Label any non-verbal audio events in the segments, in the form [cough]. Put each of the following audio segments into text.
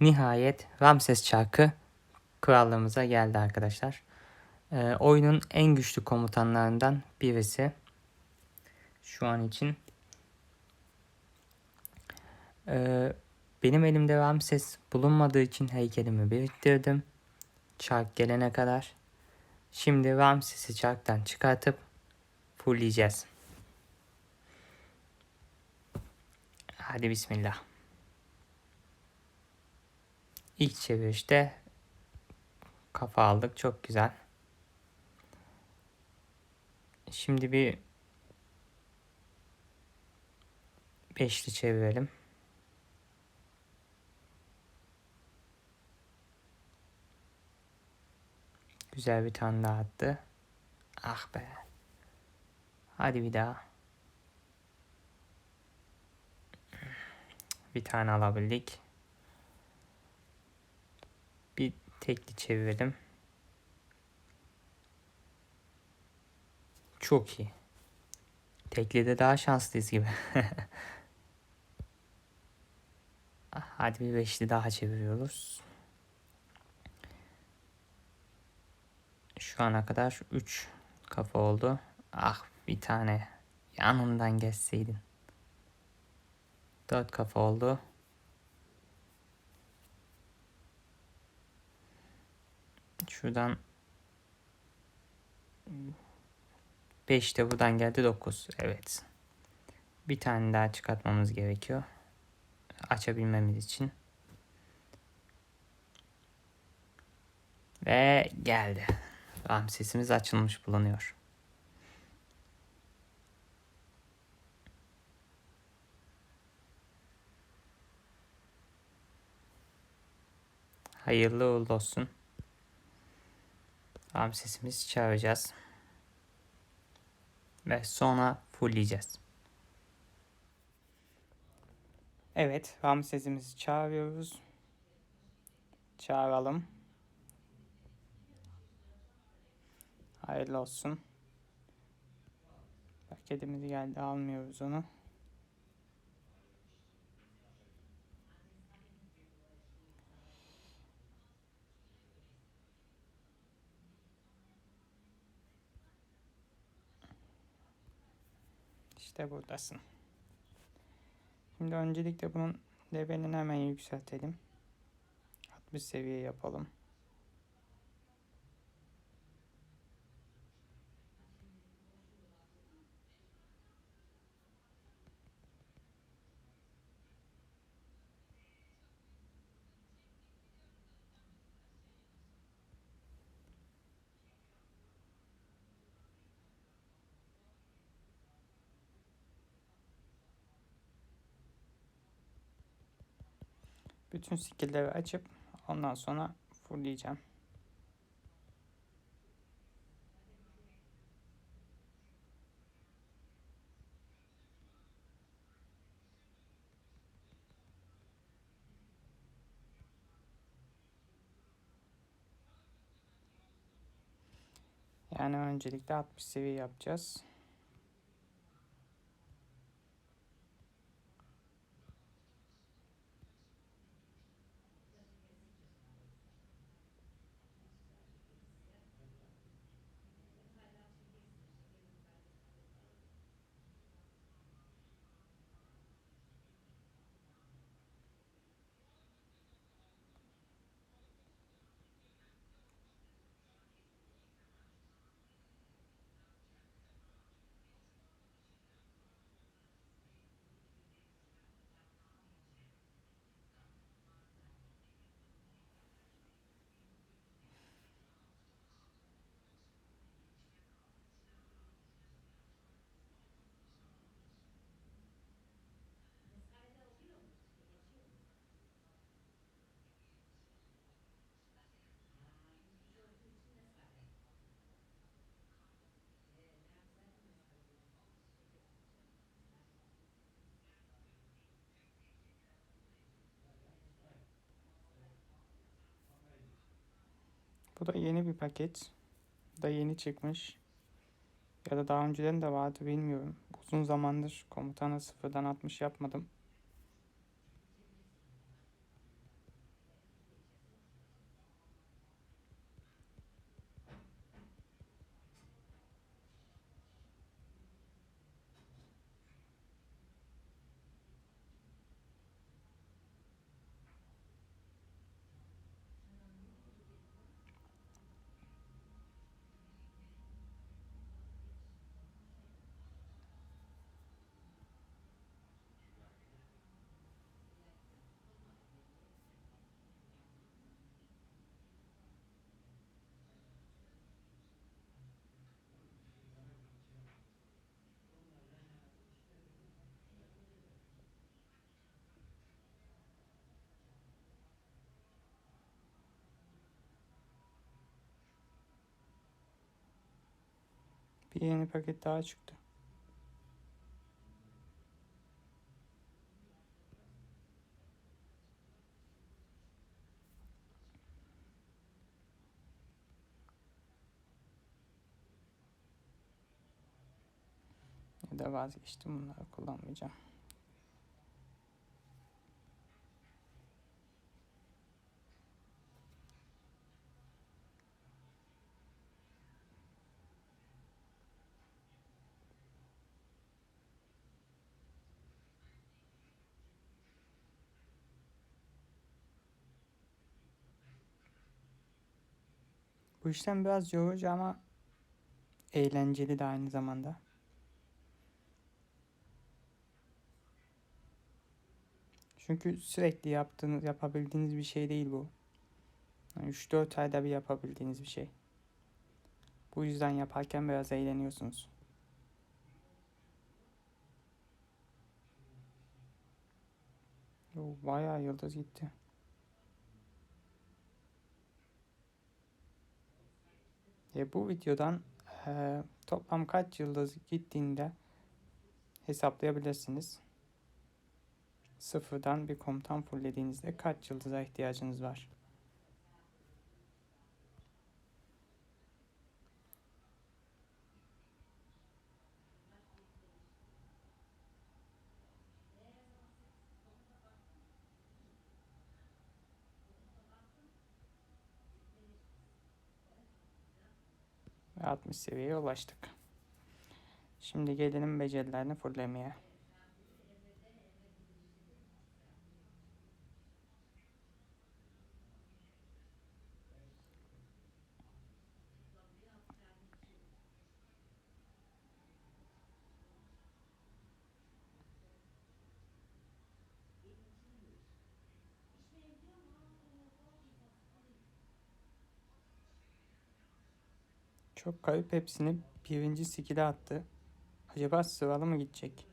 Nihayet Ramses çarkı krallığımıza geldi arkadaşlar. Ee, oyunun en güçlü komutanlarından birisi. Şu an için. Ee, benim elimde Ramses bulunmadığı için heykelimi biriktirdim. Çark gelene kadar. Şimdi Ramses'i çarktan çıkartıp fullleyeceğiz. Hadi bismillah. İlk çevirişte kafa aldık. Çok güzel. Şimdi bir beşli çevirelim. Güzel bir tane daha attı. Ah be. Hadi bir daha. Bir tane alabildik. Bir tekli çevirelim. Çok iyi. Teklide daha şanslıyız gibi. [laughs] Hadi bir beşli daha çeviriyoruz. Şu ana kadar 3 kafa oldu. Ah bir tane yanından geçseydin. 4 kafa oldu. Şuradan 5 de buradan geldi 9. Evet. Bir tane daha çıkartmamız gerekiyor. Açabilmemiz için. Ve geldi. Ramsesimiz açılmış bulunuyor. Hayırlı uğurlu olsun. Ramsesimizi çağıracağız. Ve sonra fullleyeceğiz. Evet, Ramsesimizi çağırıyoruz. Çağıralım. Hayırlı olsun. Paketimiz geldi almıyoruz onu. İşte buradasın. Şimdi öncelikle bunun levelini hemen yükseltelim. 60 seviye yapalım. Bütün skill'leri açıp ondan sonra fullleyeceğim. Yani öncelikle 60 seviye yapacağız. Bu da yeni bir paket. Da yeni çıkmış. Ya da daha önceden de vardı bilmiyorum. Uzun zamandır komutanı sıfırdan 60 yapmadım. Bir yeni paket daha çıktı. Ya da vazgeçtim bunları kullanmayacağım. Bu işlem biraz yorucu ama eğlenceli de aynı zamanda. Çünkü sürekli yaptığınız, yapabildiğiniz bir şey değil bu. Yani 3-4 ayda bir yapabildiğiniz bir şey. Bu yüzden yaparken biraz eğleniyorsunuz. Bayağı yıldız gitti. E, bu videodan e, toplam kaç yıldız gittiğinde hesaplayabilirsiniz. Sıfırdan bir komutan fulllediğinizde kaç yıldıza ihtiyacınız var? Ve 60 seviyeye ulaştık. Şimdi gelelim becerilerini fullemeye. Çok kayıp hepsini birinci skill'e attı. Acaba sıralı mı gidecek?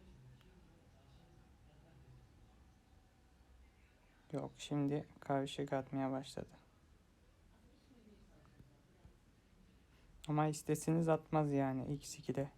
Yok şimdi karışık atmaya başladı. Ama istesiniz atmaz yani ilk skill'e.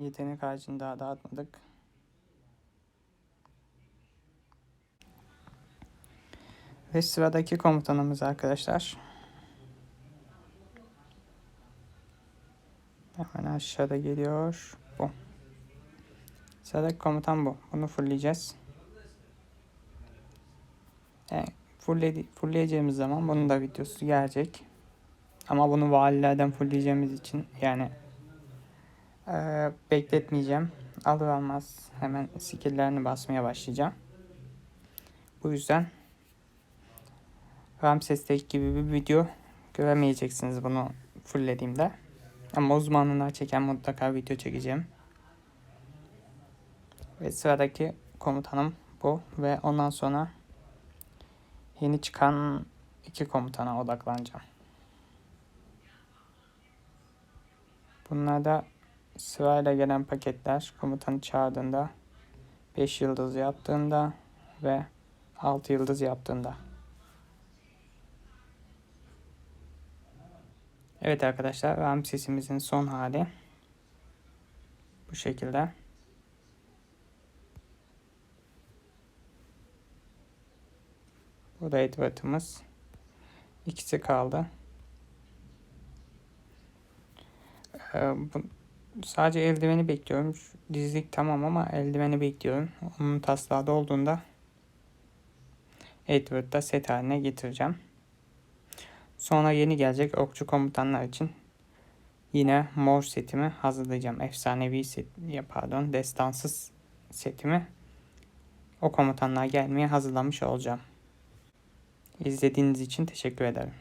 Yetenek ağacını daha dağıtmadık. Ve sıradaki komutanımız arkadaşlar. Hemen aşağıda geliyor. Bu. Sıradaki komutan bu. Bunu fullleyeceğiz. Yani fullledi, fullleyeceğimiz zaman bunun da videosu gelecek. Ama bunu valilerden fullleyeceğimiz için yani ee, bekletmeyeceğim. Alır almaz hemen skill'lerini basmaya başlayacağım. Bu yüzden Ramses Tek gibi bir video göremeyeceksiniz bunu fulllediğimde. Ama uzmanlığına çeken mutlaka video çekeceğim. Ve sıradaki komutanım bu. Ve ondan sonra yeni çıkan iki komutana odaklanacağım. Bunlar da sırayla gelen paketler komutanı çağırdığında 5 yıldız yaptığında ve 6 yıldız yaptığında. Evet arkadaşlar Ramses'imizin son hali bu şekilde. Bu da Edward'ımız. İkisi kaldı. Ee, bu, sadece eldiveni bekliyorum. Dizlik tamam ama eldiveni bekliyorum. Onun taslağı olduğunda Edward'da set haline getireceğim. Sonra yeni gelecek okçu komutanlar için yine mor setimi hazırlayacağım. Efsanevi set, ya pardon destansız setimi o komutanlar gelmeye hazırlamış olacağım. İzlediğiniz için teşekkür ederim.